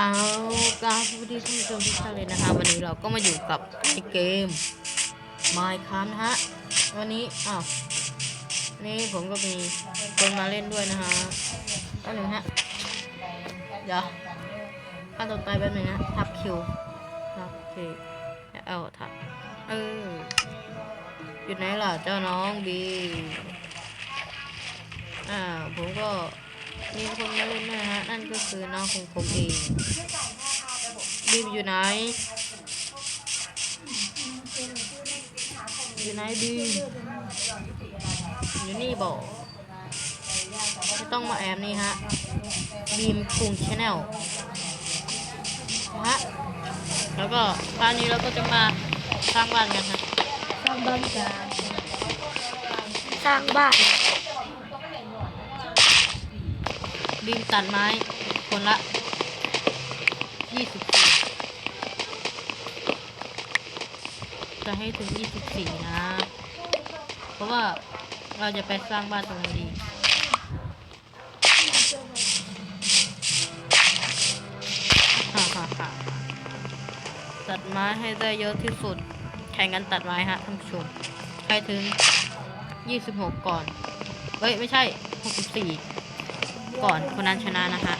เอากาบสวัสดีท่านผู้ชมทุกท่านเลยนะคะ วันนี้เราก็มาอยู่กับในเกม Minecraft นะฮะ วันนี้ อ้าวนนี้ผมก็มีคนมาเล่นด้วยนะฮะแป๊บหนึงฮะ เดี๋ยวขั้นต่อไปแป๊บหนึงนะ ทับคิวทับคิวเอาทับ เอออยู่ไหนล่ะเจ้าน้องบี อ่า ผมก็ มีคนมาเล่นด้วยนะฮะนั่นก็คือน้องของผมเองบีมอยู่ไหนอยู่ไหนบีมอยู่นี่บอกไม่ต้องมาแอบนี่ฮะบีมคุงชาแนลนะฮะแล้วก็คราวนี้เราก็จะมาสร้างบ้านกันฮะสร้างบ้านกันสร้างบ้าน บีมตัดไม้คนละยี่สิบสี่จะให้ถึงยี่สิบสี่นะ เพราะว่าเราจะไปสร้างบ้านตรงนี้ดีฮ่าฮ่าฮ่าตัดไม้ให้ได้เยอะที่สุด แข่งกันตัดไม้ฮะท่านผู้ชมใครถึง 26 ก่อน เอ้ย ไม่ใช่ 64 ก่อนคนนั้นชนะนะฮะ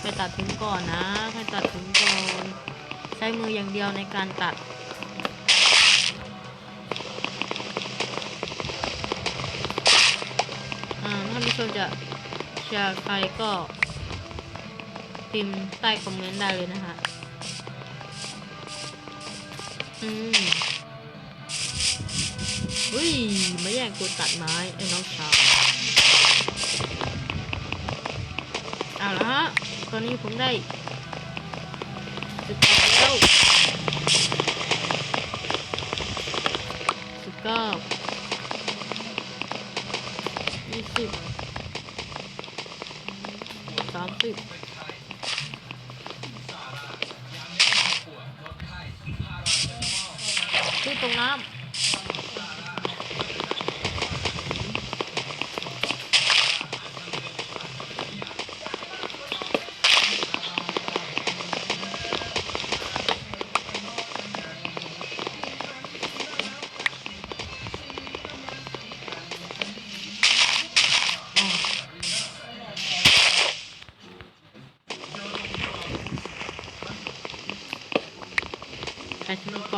ไปตัดถึงก่อนนะไปตัดถึงก่อน ใช้มืออย่างเดียวในการตัดอ่าถ้าผู้ชมจะเชียร์ใครก็พิมพ์ใต้คอมเมนต์ได้เลยนะฮะ อืมอุ้ยมาแย่งกูตัดไม้ไอ้น้องชายเอาละฮะ ตอนนี้ผมได้สิบแปดแล้วสิบเก้ายี่สิบสามสิบ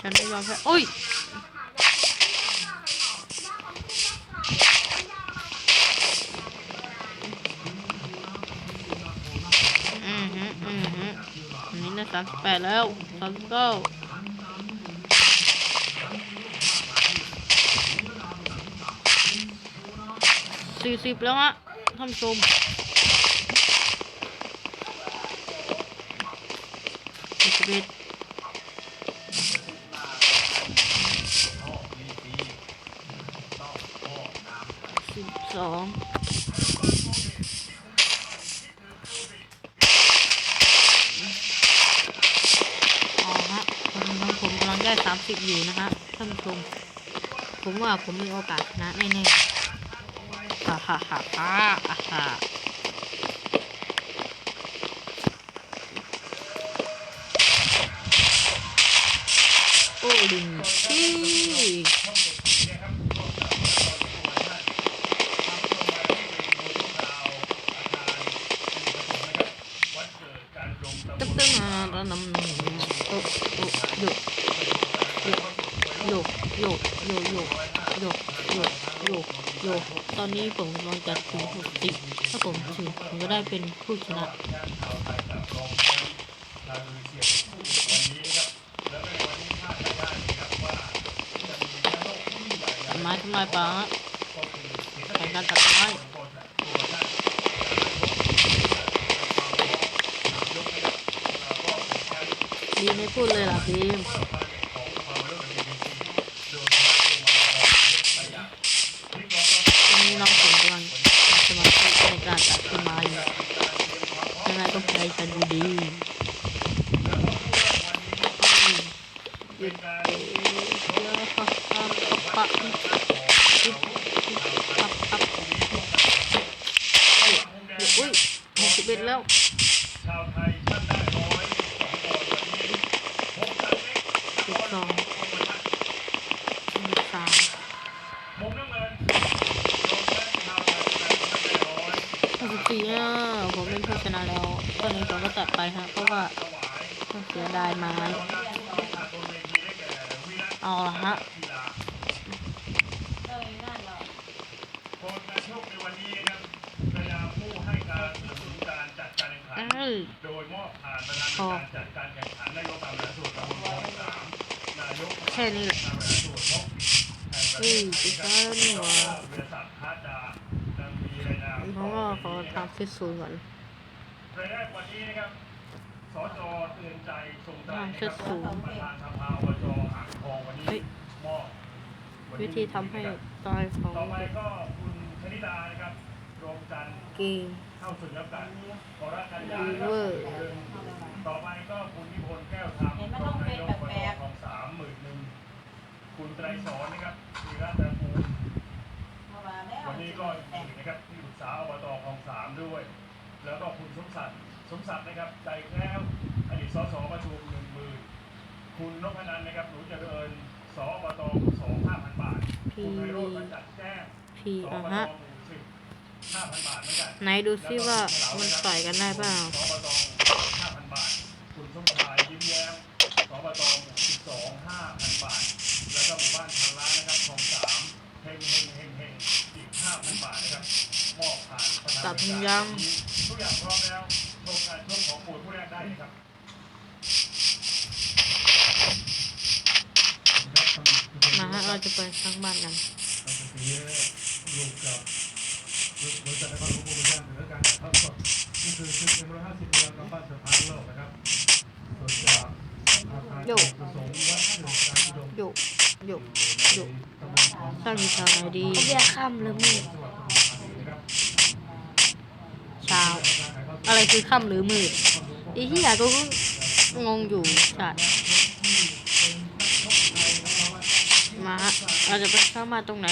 ฉันไม่ยอมแพ้โอ้ยอืมฮึอืมฮึอันนี้ได้สามสิบแปดแล้วสามสิบเก้าสี่สิบแล้วฮะท่านผู้ชม สิบเอ็ดสิบสองอ๋อฮะผมกำลังผมกำลังได้สามสิบอยู่นะฮะท่านผู้ชมผมว่าผมมีโอกาสชนะแน่ๆฮ่าฮ่าฮ่าฮ่าอ่าฮ่าโอ้ ลิงชี่ตึ๊บตึ๊บมาระนำโอ้โอ้โยกโยกโยกโยกโยกโยกโยกโยกโยกตอนนี้ผมกำลังจะถึงหกสิบถ้าผมถึงผมจะได้เป็นผู้ชนะ เม้ทำลายป่าแข่งกันตัดไม้ดีไม่พูดเลยล่ะพีมวันนี้น้องผมกำลังสมาธิในการตัดต้นไม้อยู่ยังไงก็แพ้ฉันอยู่ดีหยุดเดี๋ยวปักปักปักปักปักปักอุ้ยหกสิบเอ็ดแล้ว ชาวไทยท่านได้ร้อยสองคนวันนี้พบกันเล็ก สิบสองสิบสาม มุมน้ำเงินโดนแพ้ชาวไทยท่านได้ร้อย หกสิบสี่อะผมเป็นผู้ชนะแล้ว ตอนนี้ผมก็ตัดไปฮะ เพราะว่า ถวาย ต้องเสียดายไม้ ตอนนั้นผู้ที่ขาดบนเวทีได้แก่วิรัต เอาละฮะ กีฬา เลยนั่นเหรอ คนการชกในวันนี้นะครับพยายามผู้ให้การสนับสนุนการจัดารแข่งขันเอ้ยโดยมอบผ่านประธานการจัดการแข่งขันนายกตามหลักสูตรตำบลคลองสามนายกแค่นี้แหละตามหลักแห่งประเทเอ้ยศไทปิยดครัแล้วนี่หว่าบริษันเพราะว่าเขาทำฟิตซูนก่อนรายแรกวันนี้นะครับ จเตือนใจทรงใจนะคชุรัดบสูงประธานสภาอบจอ่างทองวันนี้เฮ้ยมอบนนี้วิธีทำให้ตายของต่อไปก็คุณชนิดานะครับรวมจันทร์เกมเข้าสู่รับการขอรักกันยาเวอร์ต่อไปก็คุณนิพนธ์แก้วธรรมรองนายกอบจของสามหมื่นหนึ่งคุณไตรสอนนะครับธีระตระกูลมาว่าแล้ววันนี้ก็อีกนะครับที่ปรึกษาอบตคลองสามด้วย แล้วก็คุณสมศักดิ์ สมศักดิ์นะครับใจแคล้วอดีตสสประชุมหนึ่งหมื่นคุณนพนันนะครับหนูเจริญสอบตสองห้าพันบาท คุณไพโรจน์ประจัดแจ้งพีสอะอบตฮะหมู่สิบห้าพันบาทเหมือนกันไหนดูซิว่ามันต่อยกันได้เปล่าสอบตห้าพันบาท คุณสมชายยิ้มแย้มสอบตหมู่สิบสองห้าพันบาท แล้วก็หมู่บ้านพันล้านนะครับคลองสามเฮงเฮงเฮงเฮงอีกห้าพันบาทนะครับมอบผ่านประธานตัดในการยังทุกอย่างพร้อมแล้วชมการชกของมวยผู้แรกได้เลยครับ มาฮะเราจะ ไปสร้างบ้านกันอยู่กับบริษัทนครหลวงโปรโมชั่นหรือการถ่ายทอดสดนี่คือชุดเอ็มร้อยห้าสิบเดือนกำปั้นสถานโลกนะครับส่วนจากอาคารเอกประสงค์วัดหนึ่งการอุดมหยกหยกหยกตำบลคลองสร้างอยู่แถวไหนดีเขาเรียกค่ำหรือมืดจังหวัดปทุมธานีนะครับเช้าอะไรคือค่ำหรือมืดไอ้ที่อยากก็งงอยู่ใช่ มาฮะเราจะไปสร้างบ้านตรงไหน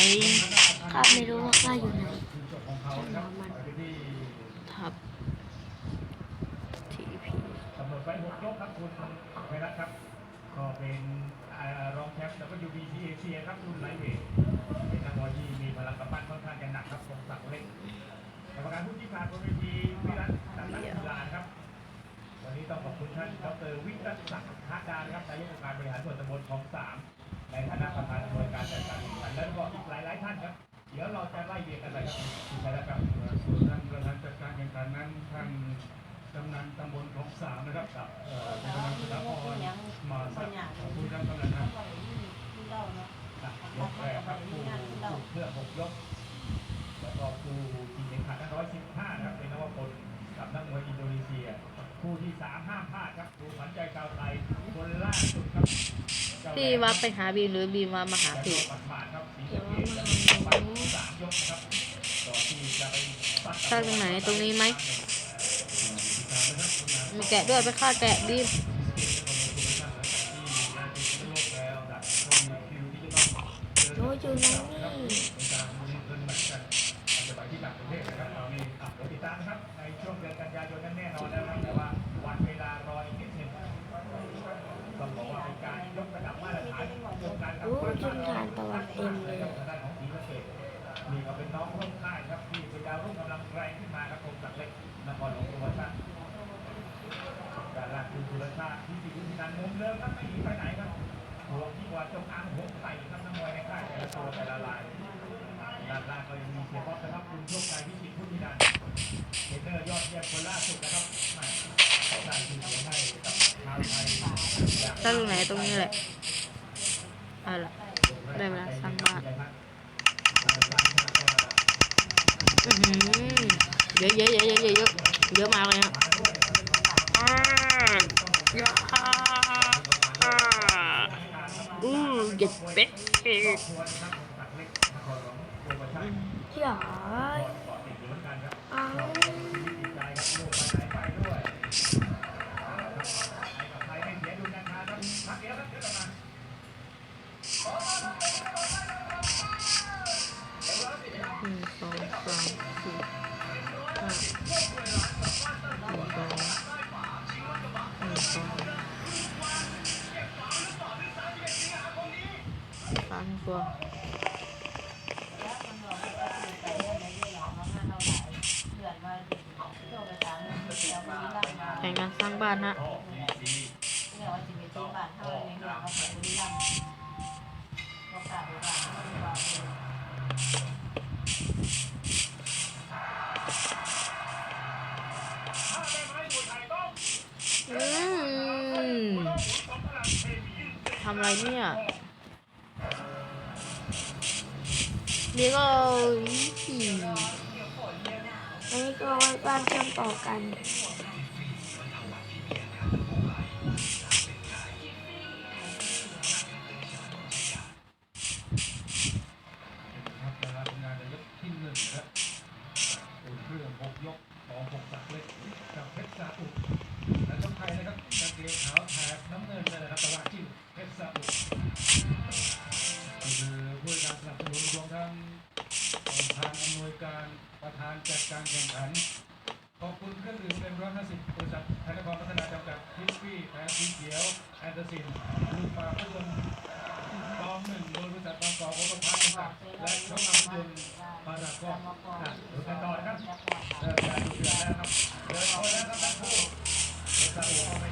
ข้าไม่รู้ว่าข้าอยู่ไหนคือจบของเขานะครับไปที่ทับทีพีกำหนดไว้หกยกครับคุณไพรัตน์ครับ ก็เป็นอ่ารองแชมป์ WBC เอเชียครับรุ่นไลท์เวทเป็นนักมวยที่มีพลังกำปั้นค่อนข้างจะหนักครับทรงศักดิ์เล็กกรรมการผู้ชี้ขาดบนเวทีวิรัตสันติกีฬาครับวันนี้ต้องขอบคุณท่านดรวิรัตศักดิ์ทาดานะครับนายกองค์การบริหารส่วนตำบลคลองสาม ในฐานะประธานอำนวยการจัดการแข่งขันแล้วก็อีกหลายๆท่านครับ เดี๋ยวเราจะไล่เรียงกันไปครับคุณชัยรัตน์ครับส่วนท่านประธานจัดการแข่งขันนั้นท่านกำนันตำบลคลองสามนะครับกับเอ่อเป็นกำนันสถาพรมาสักขอบคุณครับกำนันครับอะยกแรกครับคู่คู่เพื่อหกยกแล้วก็คู่ที่แข่งขันร้อยสิบห้านะครับเป็นนวพลกับนักมวยอินโดนีเซีย คู่ที่สามห้ามพลาดครับดูขวัญใจชาวไทยคนล่าสุดครับเจ้าแหลมพี่วัดไปหาบีมหรือบีมวัดมาหาจะพี่โดนหมาดๆครับสีสะเกษจะมีไปสามยกนะครับก่อนที่จะไปซัดสร้างตรงไหนตรงนี้ไหมมีแกะด้วยไปฆ่าแกะบีม ตั้งตรงไหนตรงนี้แหละเอาละได้เวลาสั้างบานอื้เยอะเยอะเยอะเยอะเยอะเยอะมากเลยฮะอ้อะอ้าเจ็บเป๊ะเจ๋อ บ้านนะทอืมทำอะไรเนี่ยนี่ก็นี่ก็ไว้บ้านเชื่อมต่อกัน 2550บริษัทไทยนครพัฒนาจำกัดทิสปี้แพนสีเขียวแอนเดอร์สินลูกปลาผู้ชมกองหนึ่งโดยบริษัทบางกอกวัฒนพัฒน์และช่องทางผู้ชมมาดักองนะดูกันต่อนะครับเริ่มการดูเดือดแล้วครับเดินเอาแล้วครับทั้งคู่บริษัทหัวไม่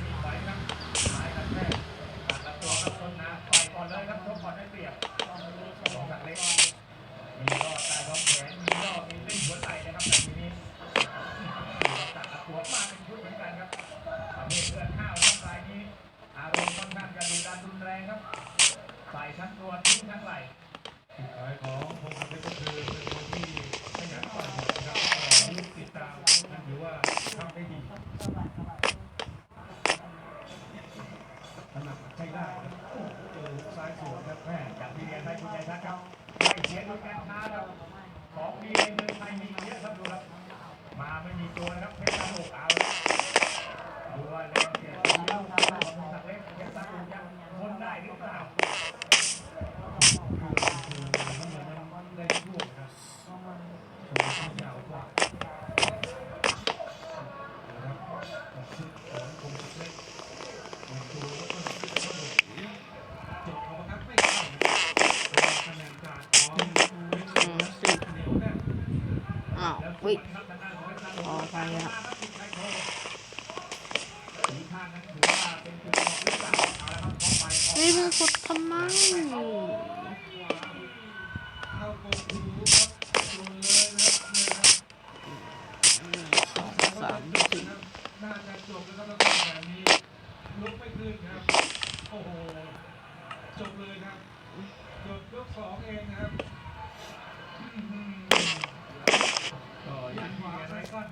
เงา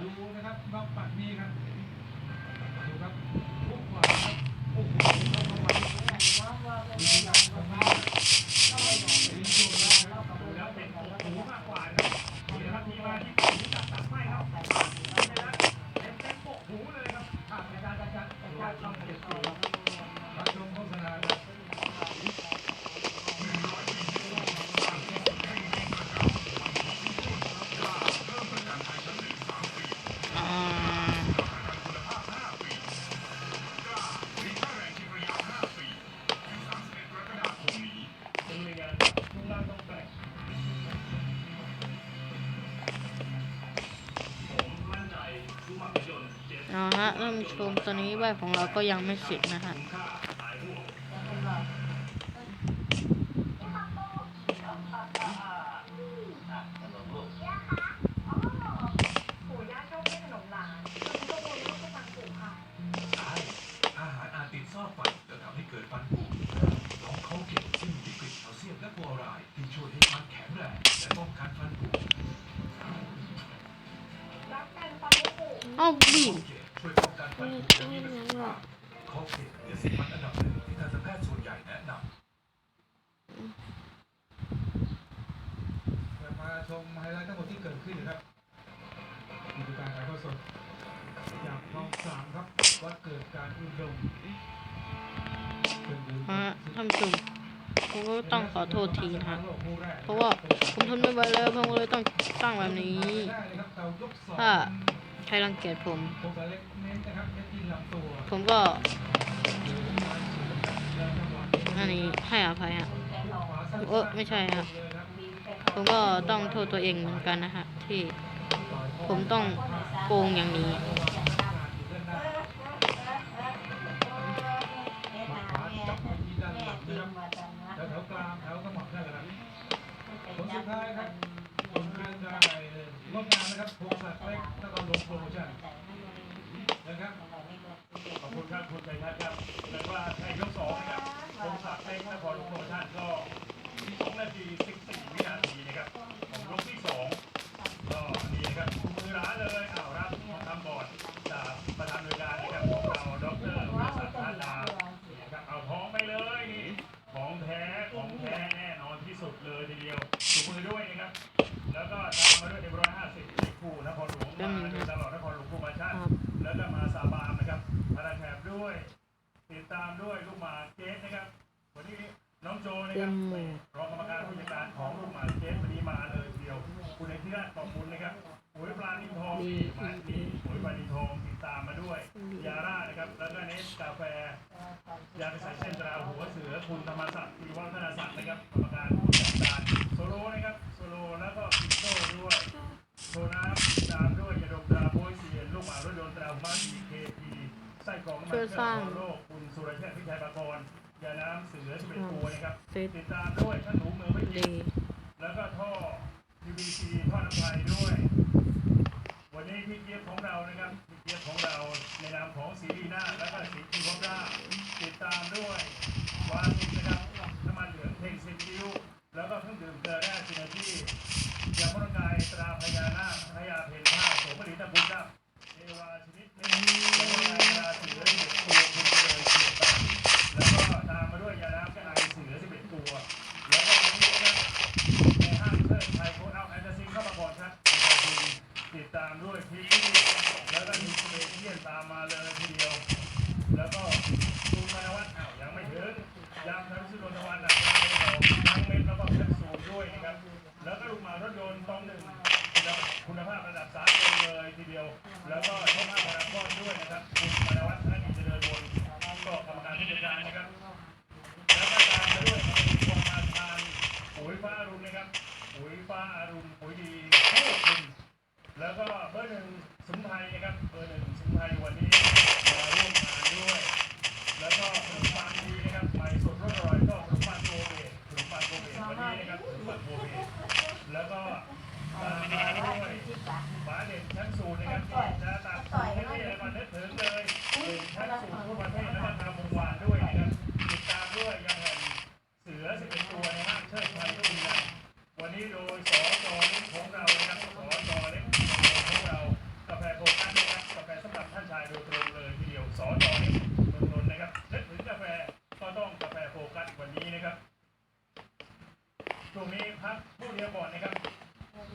ดูนะครับน้องปัดนี่ครับดูครับทุกวันครับโอ้โหานชมตอนนี้บ้าของเราก็ยังไม่เสร็จนะฮะเอบีบ มขอาชมไฮไลท์ทั้งหมดที่เกิดขึ้นนะครับกิจการถ่ายอดสดจากลองสามครับวัดเกิดฮะท่านผู้มผมก็ต้องขอโทษทีนะเพราะว่าผมทนไม่ไหวแล้วผมก็เลยต้องสร้างแบบนี้ ถ้าใครรังเกียจผม ผมก็อันนี้ให้อภัยฮะเออไม่ใช่ฮะผมก็ต้องโทษตัวเองเหมือนกันนะฮะที่ผมต้องโกงอย่างนี้งดงามนะครับพงศักเล็กนครหลงโปรโมชั่น นะครับ ขอบคุณครับคุณชัยทัศน์ครับแต่ว่าในยกสองนะครับผมศักดิ์เต้นนครหลงโปรท่านก็ โดวยราซั่งโอชเต็มติดตามด้วยท่านหนูเมืองวิจิตแล้วก็ท่อ UBC ท่อน้ำลายด้วย วันนี้พี่เจี๊ยบของเรานะครับพี่เจี๊ยบของเราในนามของสีดีหน้าและก็สีคิวบราติดตามด้วยวานินนะครับน้ำมันเหลืองเทงเซนคิวแล้วก็เครื่องดื่มเกลือแร่ซินเนอร์ที่ ยมรกายตราพญานาคพญาเพนนาโสมริตบุญเจ้าเทวาชนิดเมฆยมรกายตราเสือเด็ก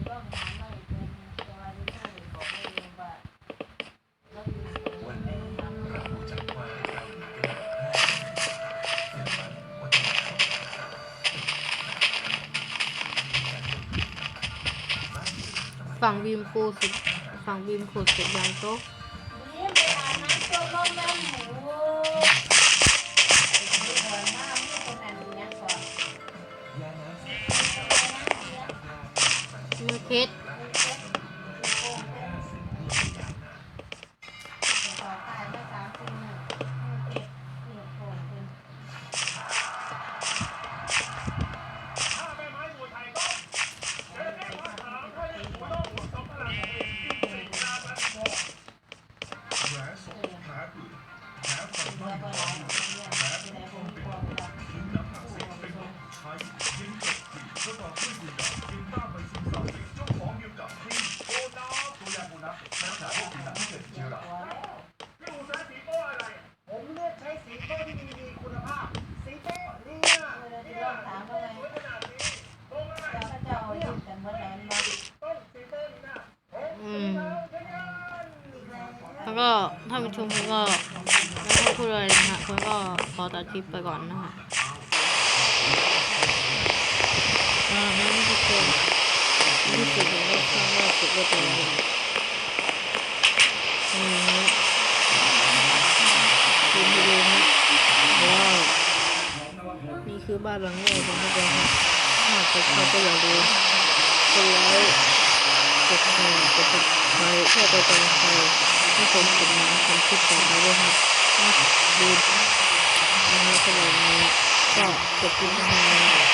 ฝั่งวิมปูสุดฝั่งวิมขุดสุดยังโต๊ะ สร้างบ้านชมผมก็ไม่ต้องพูดอะไรนะฮะผมก็ขอตัดคลิปไปก่อนนะฮะอ่างั้นทุกคนรู้สึกผมก็สร้างว่าสุดก็ตัวเองนี่ฮะดูดูดูฮะว้าวนี่คือบ้านหลังใหญ่ของพวกเราฮะถ้าใครชอบก็อย่าลืมกดไลค์กดแชร์กดติดตามเพื่อเป็นกำลังใจ ให้ผมเป็นน้ำคลิปต่อไปด้วยครับดูนะฮะสำหรับวันนี้ก็จบคลิปนะครับ